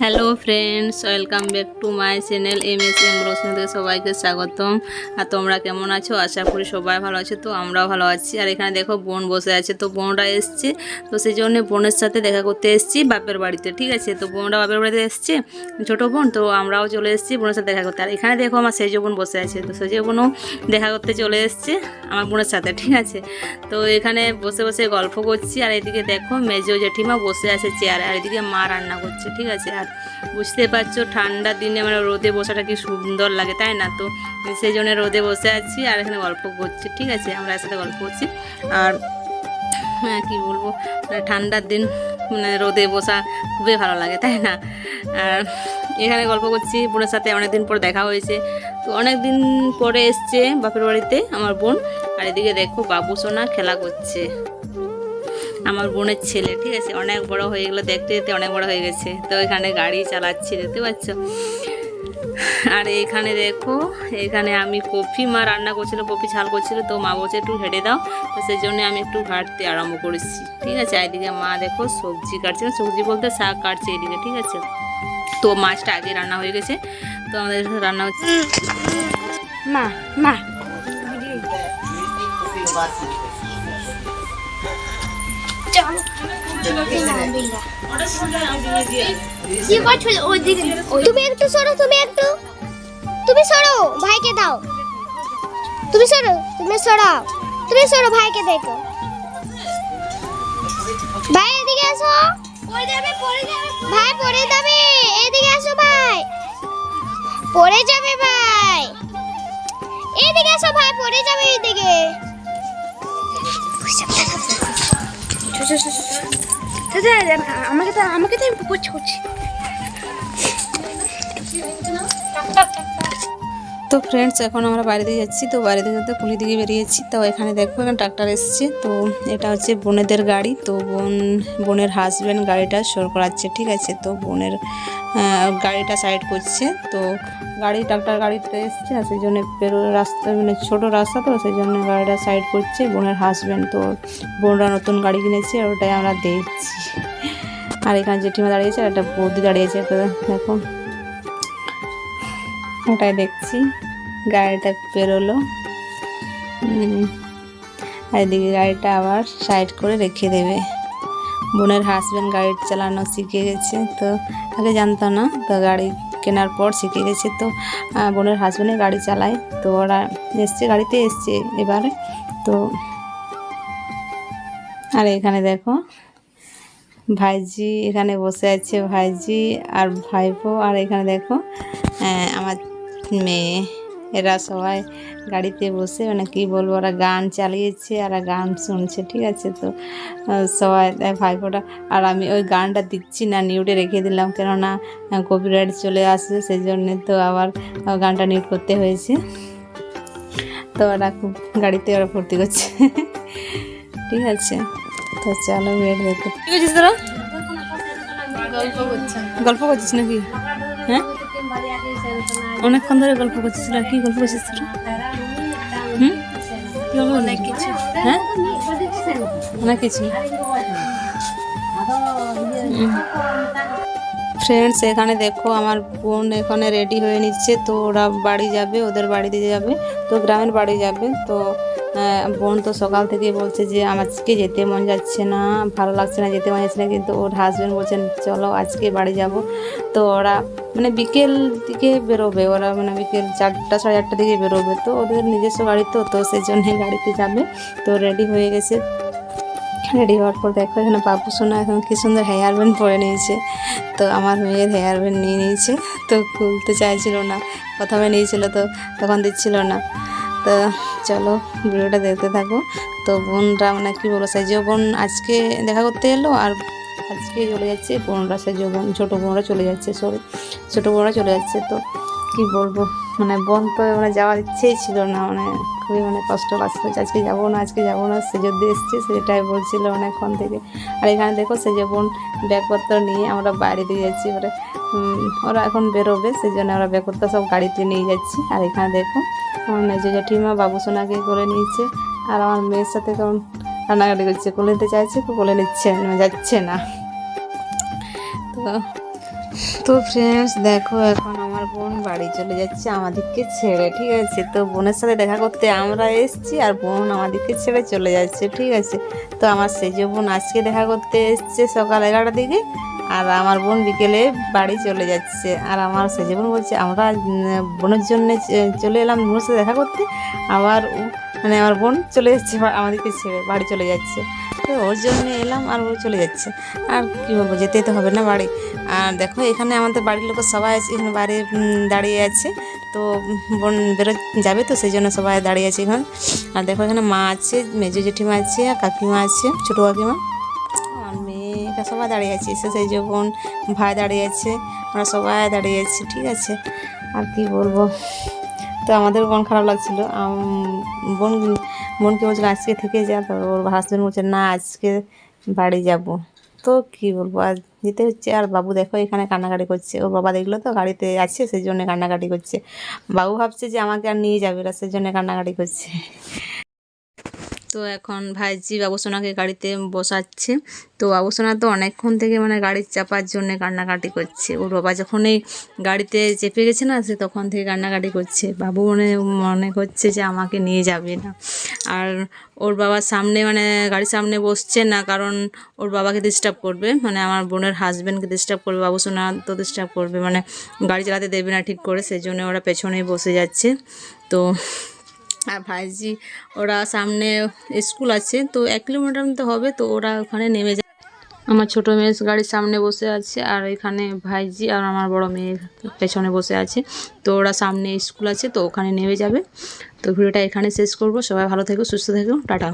Hello friends, welcome back to my channel M S M থেকে সবাইকে স্বাগতম। আর তোমরা কেমন আছো? আশা করি সবাই ভালো আছে, তো আমরাও ভালো আছি। আর এখানে দেখো বোন বসে আছে, তো বোনরা এসছে, তো সেই জন্য বোনের সাথে দেখা করতে এসেছি বাপের বাড়িতে, ঠিক আছে? তো বোনরা বাপের বাড়িতে এসছে, ছোটো বোন, তো আমরাও চলে এসেছি বোনের সাথে দেখা করতে। আর এখানে দেখো আমার সেজ বোন বসে আছে, তো সেজ বোনও দেখা করতে চলে এসছে আমার বোনের সাথে, ঠিক আছে? তো এখানে বসে বসে গল্প করছি। আর এদিকে দেখো মেজো জেঠিমা বসে আছে চেয়ারে, আর এদিকে মা রান্না করছে, ঠিক আছে? আর বুঝতে পারছ ঠান্ডার দিনে মানে রোদে বসাটা কি সুন্দর লাগে, তাই না? তো সেই জন্য রোদে বসে আছি আর এখানে গল্প করছি, ঠিক আছে? আমরা একসাথে গল্প করছি। আর হ্যাঁ কী বলব? মানে ঠান্ডার দিন মানে রোদে বসা খুবই ভালো লাগে, তাই না? আর এখানে গল্প করছি, বোনের সাথে অনেক দিন পর দেখা হয়েছে। তো অনেক দিন পরে এসছে বাপের বাড়িতে আমার বোন। আর এদিকে দেখো বাবু সোনা খেলা করছে। আমার বোনের ছেলে ঠিক আছে অনেক বড় হয়ে গেলো দেখতে দেখতে অনেক বড় হয়ে গেছে তো এখানে গাড়ি চালাচ্ছি দেখতে পাচ্ছ আর এখানে দেখো এখানে আমি কফি মা রান্না করছিল কফি ঝাল করছিল তো মা বলছে একটু হেঁটে দাও তো সেই জন্য আমি একটু ঘাটতে আরম্ভ করেছি ঠিক আছে এদিকে মা দেখো সবজি কাটছে সবজি বলতে শাক কাটছে এদিকে ঠিক আছে তো মাছটা আগে রান্না হয়ে গেছে তো আমাদের রান্না হচ্ছে মা মা কি করছ ওইদিকে তুমি একটু সরো তুমি একটু। তুমি সরো ভাইকে দাও। তুমি সরো তুমি সরাও তুমি সরো ভাইকে দেখো। ভাই এদিকে আসো। ভাই পড়ে যাবে। এদিকে আসো ভাই। পড়ে যাবে ভাই। এইদিকে আসো ভাই পড়ে যাবে এইদিকে আমাকে তো আমাকে তো আমি করছি করছি। তো ফ্রেন্ডস এখন আমরা বাইরে দিয়ে যাচ্ছি। তো বাইরে দিয়ে যেতে কুলি দিকে বেরিয়েছি। তো এখানে দেখো, এখানে ট্রাক্টর এসছে। তো এটা হচ্ছে বোনেদের গাড়ি। তো বোন, বোনের হাজব্যান্ড গাড়িটা সর করাচ্ছে, ঠিক আছে? তো বোনের গাড়িটা সাইড করছে। তো গাড়ি ট্রাক্টর গাড়িতে এসছে আর সেই জন্য পেরো রাস্তা মানে ছোটো রাস্তা তো, সেই জন্য গাড়িটা সাইড করছে বোনের হাজব্যান্ড তো বোনরা নতুন গাড়ি কিনেছে আর ওটাই আমরা দেখছি। আর এখানে জেঠিমা দাঁড়িয়েছে আর একটা বৌদি দাঁড়িয়েছে তো দেখো। ওটাই দেখছি। গাড়িটা বেরোলো। আর এদিকে গাড়িটা আবার সাইড করে রেখে দেবে। বোনের হাজব্যান্ড গাড়ি চালানো শিখে গেছে, তো আগে জানতো না, তো গাড়ি কেনার পর শিখে গেছে। তো বোনের হাজব্যান্ডে গাড়ি চালায়, তো ওরা এসছে, গাড়িতে এসছে এবারে। তো, আর এখানে দেখো, ভাইজি এখানে বসে আছে, ভাইজি আর ভাইপো, আর এখানে দেখো আমার মেয়ে। এরা সবাই গাড়িতে বসে মানে কি বলব ওরা গান চালিয়েছে আর গান শুনছে ঠিক আছে? তো সবাই ভাইপোটা আর আমি ওই গানটা দিচ্ছি না নিউটে রেখে দিলাম কেননা কপিরাইট চলে আসবে সেই জন্যে তো আবার গানটা নিউট করতে হয়েছে। তো ওরা খুব গাড়িতে ওরা ভর্তি করছে। ঠিক আছে? তো চলো বের দেখতে কি করছিস তোরা? গল্প করছিস নাকি? হ্যাঁ? অনেকক্ষণ ধরে গল্প করছিস তোরা কি গল্প করছিস তোরা হুম? অনেক কিছু হ্যাঁ? অনেক কিছু। ফ্রেন্ডস এখানে দেখো আমার বোন এখানে রেডি হয়ে নিচ্ছে তো ওরা বাড়ি যাবে ওদের বাড়িতে যাবে তো গ্রামের বাড়ি যাবে তো বোন তো সকাল থেকে বলছে যে আমাকে যেতে মন যাচ্ছে না, ভালো লাগছে না যেতে মন যাচ্ছে না, কিন্তু ওর হাজব্যান্ড বলছেন, চলো আজকে বাড়ি যাব। তো ওরা মানে বিকেল দিকে বেরোবে, ওরা মানে বিকেল চারটা, সাড়ে চারটার দিকে বেরোবে। তো ওদের নিজস্ব গাড়ি তো তো সেই জন্য গাড়িতে যাবে। তো রেডি হয়ে গেছে। রেডি হওয়ার পর দেখো এখানে বাবু সোনা এখন কী সুন্দর হেয়ার ব্যান্ড পরে নিয়েছে। তো আমার মেয়ের হেয়ার ব্যান্ড নিয়ে নিয়েছে। তো খুলতে চাইছিল না, প্রথমে নিয়েছিল তো, তখন দিচ্ছিল না। তো চলো ভিডিওটা দেখতে থাকো। তো বোনরা মানে কী বলব, সেই যে বোন আজকে দেখা করতে এলো আর আজকে চলে যাচ্ছে বোনরা যে বোন, ছোটো বোনরা চলে যাচ্ছে সরি ছোটো বোনরা চলে যাচ্ছে। তো কি বলব মানে বোন তো মানে যাওয়ার ইচ্ছেই ছিল না মানে খুবই মানে কষ্ট লাগছিল আজকে যাব না, আজকে যাব না। সে যদি এসছে সেটাই বলছিল অনেকক্ষণ থেকে। আর এখানে দেখো সে যে বোন ব্যাগপত্র নিয়ে আমরা বাইরে দিয়ে যাচ্ছি। এবারে ওরা এখন বেরোবে, সেই জন্য আমরা ব্যাগপত্র সব গাড়িতে নিয়ে যাচ্ছি। আর এখানে দেখো আমার মেজো জেঠিমা বাবু সোনাকে করে নিয়েছে। আর আমার মেয়ের সাথে কেমন কান্নাকাটি করছে? কোলে নিতে চাইছে কোলে নিচ্ছে যাচ্ছে না। তো তো ফ্রেন্ডস দেখো এখন আমার বোন বাড়ি চলে যাচ্ছে আমাদেরকে ছেড়ে, ঠিক আছে? তো বোনের সাথে দেখা করতে আমরা এসেছি আর বোন আমাদেরকে ছেড়ে চলে যাচ্ছে, ঠিক আছে? তো আমার সেজ বোন আজকে দেখা করতে এসছে সকাল এগারোটার দিকে। আর আমার বোন বিকেলে বাড়ি চলে যাচ্ছে। আর আমার সেজ বোন বলছে, আমরা বোনের জন্য চলে এলাম বোনের সাথে দেখা করতে। আবার মানে আমার বোন চলে যাচ্ছে আমাদেরকে ছেড়ে বাড়ি চলে যাচ্ছে। তো ওর জন্য এলাম আর ও চলে যাচ্ছে। আর কি বলব যেতেই তো হবে না বাড়ি। আর দেখো, এখানে আমাদের বাড়ির লোক সবাই আছে, এখানে বাড়ি দাঁড়িয়ে আছে। তো, বোন বেরো, যাবে তো, সেই জন্য সবাই দাঁড়িয়ে আছে এখন। আর দেখো, এখানে মা আছে, মেজো জেঠিমা আছে, আর কাকিমা আছে, ছোটো কাকিমা। মেয়েটা সবাই দাঁড়িয়ে আছি। সেই যে বোন, ভাই দাঁড়িয়ে আছে, আমরা সবাই দাঁড়িয়ে আছি, ঠিক আছে? আর কি বলব? তো আমাদের মন খারাপ লাগছিল। বোন, বোনকে বলছিল, আজকে থেকে যা। তো ওর হাজবেন্ড বলছে, না, আজকে বাড়ি যাব। তো কি বলব আর যেতে হচ্ছে। আর বাবু দেখো, এখানে কান্নাকাটি করছে। ওর বাবা দেখল তো, গাড়িতে আছে, সেই জন্য কান্নাকাটি করছে। বাবু ভাবছে যে, আমাকে আর নিয়ে যাবে না, সেই জন্য কান্নাকাটি করছে। তো এখন ভাইজি বাবুসোনাকে গাড়িতে বসাচ্ছে। তো বাবুসোনা তো অনেকক্ষণ থেকে মানে গাড়ির চাপার জন্য কান্নাকাটি করছে। ওর বাবা যখন এই গাড়িতে চেপে গেছে না, সে তখন থেকে কান্নাকাটি করছে। বাবু মনে মনে করছে যে আমাকে নিয়ে যাবে না। আর ওর বাবার সামনে মানে গাড়ির সামনে বসছে না, কারণ ওর বাবাকে ডিস্টার্ব করবে। মানে আমার বোনের হাজব্যান্ডকে ডিস্টার্ব করবে বাবুসোনা তো ডিস্টার্ব করবে। মানে গাড়ি চালাতে দেবে না ঠিক করে সেই জন্য ওরা পেছনেই বসে যাচ্ছে। তো আর ভাইজি, ওরা সামনে স্কুল আছে, তো এক কিলোমিটার মতো হবে, তো ওরা ওখানে নেমে যায়। আমার ছোট মেয়ে গাড়ির সামনে বসে আছে, আর এখানে ভাইজি আর আমার বড় মেয়ে পেছনে বসে আছে, তো ওরা সামনে স্কুল আছে, তো ওখানে নেমে যাবে। তো ভিডিওটা এখানে শেষ করব, সবাই ভালো থেকো, সুস্থ থেকো, টাটা।